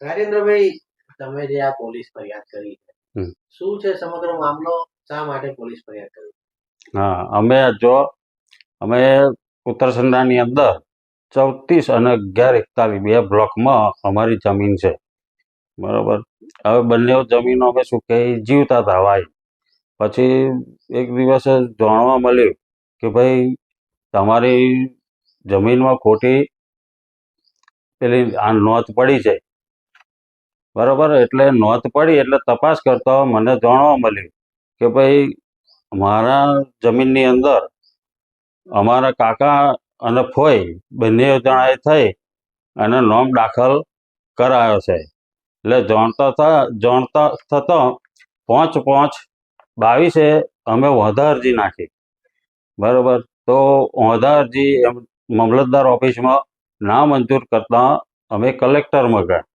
રાજેન્દ્રભાઈ તમે જે આ પોલીસ ફરિયાદ કરી છે શું છે સમગ્ર મામલો? શા માટે પોલીસ ફરિયાદ કરી? હા અમે જો અમે ઉત્તરસંડાની અંદર ચૌત્રીસ અને અગિયાર એકતાલીસ બે બ્લોકમાં અમારી જમીન છે. બરાબર? હવે બંને જમીનો અમે શું કહે જીવતા હતા વાય. પછી એક દિવસે જાણવા મળ્યું કે ભાઈ તમારી જમીનમાં ખોટી પેલી આ નોંધ પડી છે. બરાબર? એટલે નોંધ પડી, એટલે તપાસ કરતા મને જાણવા મળ્યું કે ભાઈ, મારા જમીનની અંદર અમારા કાકા અને ફોઈ બંને જણાએ થઈ અને નોમ દાખલ કરાયો છે. એટલે જાણતા થતા જાણતા થતો પાંચ પાંચ બાવીસે અમે વાંધા અરજી નાખી. બરાબર? તો વાંધા અરજી એમ, મામલતદાર ઓફિસમાં ના મંજૂર કરતા અમે કલેક્ટરમાં ગયા.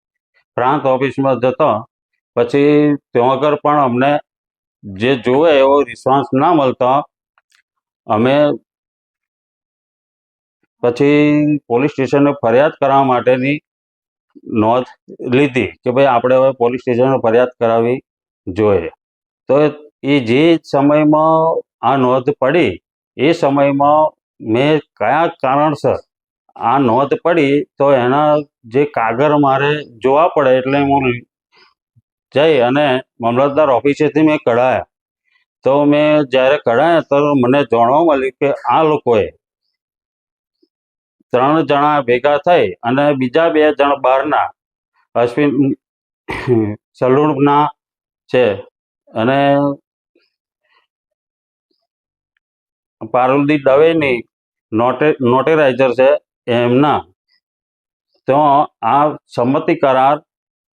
પ્રાંત ઓફિસમાં જતા. પછી ત્યાં આગળ પણ અમને જે જોવે એવો રિસ્પોન્સ ના મળતા. અમે પછી પોલીસ સ્ટેશને ફરિયાદ કરવા માટેની નોંધ લીધી કે ભાઈ આપણે હવે પોલીસ સ્ટેશને ફરિયાદ કરાવવી જોઈએ. તો એ જે સમયમાં આ નોંધ પડી, એ સમયમાં મેં કયા કારણસર આ નોંધ પડી તો એના જે કાગળ મારે જોવા પડે એટલે હું જઈ અને મામલતદાર ઓફિસેથી મેં કઢાયા. તો મેં જ્યારે કઢાયા તો મને જાણવા મળ્યું કે આ લોકોએ ત્રણ જણા ભેગા થઈ અને બીજા બે જણ બહારના અશ્વિન સલૂણના છે અને પારુલદી દવેની નોટે નોટેરાઇઝર છે એમના. તો આ સંમતિ કરાર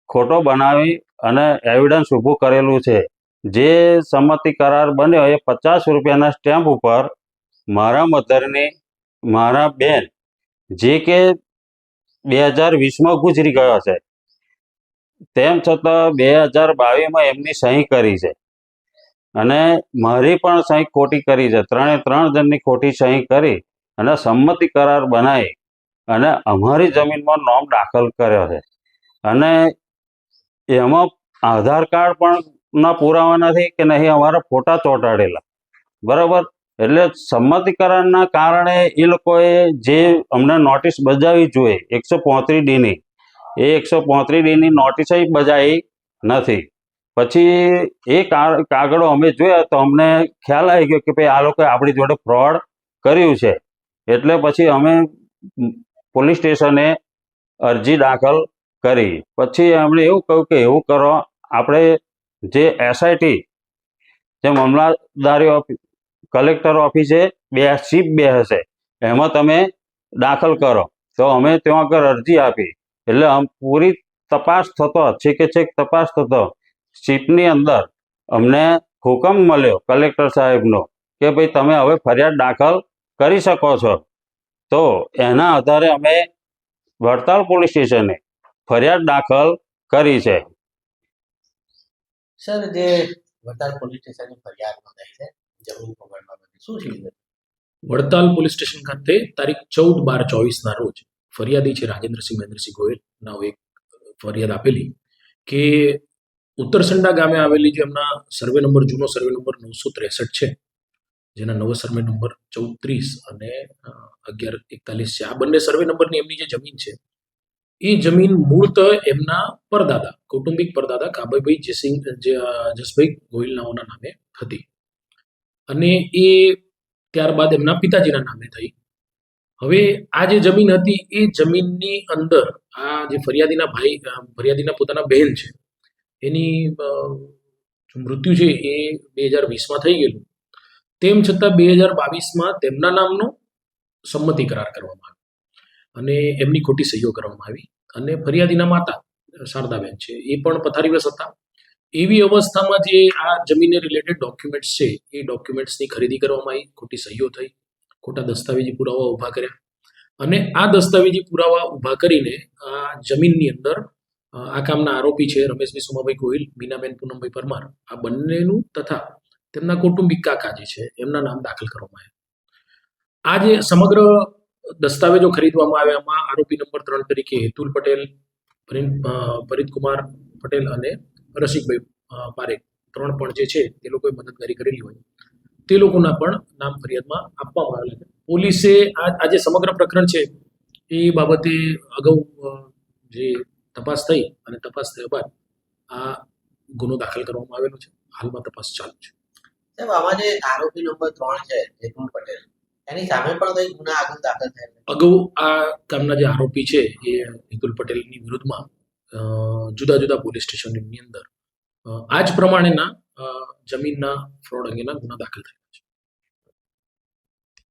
ખોટો બનાવી અને એવિડન્સ ઊભું કરેલું છે. જે સંમતિ કરાર બન્યો એ પચાસ રૂપિયાના સ્ટેમ્પ ઉપર મારા મધરની, મારા બેન, જે કે બે હજાર વીસમાં ગુજરી ગયો છે. તેમ છતાં બે હજાર બાવીસમાં એમની સહી કરી છે. અને મારી પણ સહી ખોટી કરી છે. ત્રણે ત્રણ જણની ખોટી સહી કરી અને સંમતિ કરાર બનાવી. અને અમારી જમીનમાં નોમ દાખલ કર્યો છે. અને એમાં આધાર કાર્ડ પણ ના પુરાવા નથી કે નહીં, અમારા ફોટા ચોંટાડેલા. બરાબર? એટલે સંમતિકરણના કારણે એ લોકોએ જે અમને નોટિસ બજાવી જોઈએ, એકસો પોત્રીસ ડીની, એ એકસો પોત્રીસ ડીની નોટિસ બજાવી નથી. પછી એ કાગળો અમે જોયા તો અમને ખ્યાલ આવી ગયો કે ભાઈ આ લોકોએ આપણી જોડે ફ્રોડ કર્યું છે. એટલે પછી અમે પોલીસ સ્ટેશને અરજી દાખલ કરી. પછી એમણે એવું કહ્યું કે એવું કરો, આપણે જે એસઆઈટી જે મામલતદારી કલેક્ટર ઓફિસે બે શીપ બે હશે, એમાં તમે દાખલ કરો. તો અમે ત્યાં આગળ અરજી આપી. એટલે પૂરી તપાસ થતો, છેકે છેક તપાસ થતો, શીપની અંદર અમને હુકમ મળ્યો કલેક્ટર સાહેબનો કે ભાઈ તમે હવે ફરિયાદ દાખલ કરી શકો છો. તો એના આધારે અમે વડતાલ પોલીસ સ્ટેશને ફરિયાદ દાખલ કરી છે. સર જે વડતાલ પોલીસ સ્ટેશનની ફરિયાદ નોંધાઈ છે જમીન પકડવા બાબતે શું છે? વડતાલ પોલીસ સ્ટેશન ખાતે તારીખ ચૌદ બાર ચોવીસના રોજ ફરિયાદી છે રાજેન્દ્રસિંહ મહેન્દ્રસિંહ ગોયલ નાઓ એક ફરિયાદ આપેલી કે ઉત્તરસંડા ગામે આવેલી જે એમના સર્વે નંબર જૂનો સર્વે નંબર નવસો ત્રેસઠ છે જેના નવો સર્વે નંબર ચૌત્રીસ અને અગિયાર એકતાલીસ છે. આ બંને સર્વે નંબરની એમની જે જમીન છે, એ જમીન મૂળત એમના પરદાદા, કૌટુંબિક પરદાદા કાબાભાઈ જયસિંહ જસભાઈ ગોહિલનાઓના નામે હતી. અને એ ત્યારબાદ એમના પિતાજીના નામે થઈ. હવે આ જે જમીન હતી, એ જમીનની અંદર આ જે ફરિયાદીના ભાઈ ફરિયાદીના પોતાના બહેન છે, એની મૃત્યુ છે એ બે હજાર વીસમાં થઈ ગયેલું. તેમ છતાં બે હજાર બાવીસમાં તેમના નામનો સંમતિ કરાર કરવામાં આવ્યો. અને એમની ખોટી સહીઓ કરવામાં આવી. અને ફરિયાદીના માતા શારદાબેન છે, એ પણ પથારીવશ હતા. એવી અવસ્થામાં જે આ જમીનને રિલેટેડ ડોક્યુમેન્ટ્સ છે, એ ડોક્યુમેન્ટ્સની ખરીદી કરવામાં આવી. ખોટી સહીઓ થઈ. ખોટા દસ્તાવેજી પુરાવા ઊભા કર્યા. અને આ દસ્તાવેજી પુરાવા ઊભા કરીને આ જમીનની અંદર આ કામના આરોપી છે રમેશભાઈ સોમાભાઈ ગોહિલ, મીનાબેન પૂનમભાઈ પરમાર, આ બંનેનું તથા તેમના કૌટુંબિક કાકા જે છે, એમના નામ દાખલ કરવામાં આવ્યા. આ જે સમગ્ર દસ્તાવેજો ખરીદવામાં આવ્યામાં આરોપી નંબર ત્રણ તરીકે હેતુલ પટેલ પરિતકુમાર પટેલ અને રસિકભાઈ પારેખ. ત્રણ પણ જે છે, તે લોકોએ મદદગારી કરેલી હોય. તે લોકોના પણ નામ ફરિયાદમાં આપવામાં આવેલા છે. પોલીસે આ જે સમગ્ર પ્રકરણ છે, એ બાબતે અગાઉ જે તપાસ થઈ અને તપાસ થયા બાદ આ ગુનો દાખલ કરવામાં આવેલો છે. હાલમાં તપાસ ચાલુ છે. સાહેબ પટેલ, એની સામે પણ કઈ ગુના આગળ દાખલ થયેલા અગાઉ આ કામના જે આરોપી છે, એ હિતુલ પટેલની વિરુદ્ધમાં જુદા જુદા પોલીસ સ્ટેશનની અંદર આ જ પ્રમાણેના જમીનના ફ્રોડ અંગેના ગુના દાખલ થયા.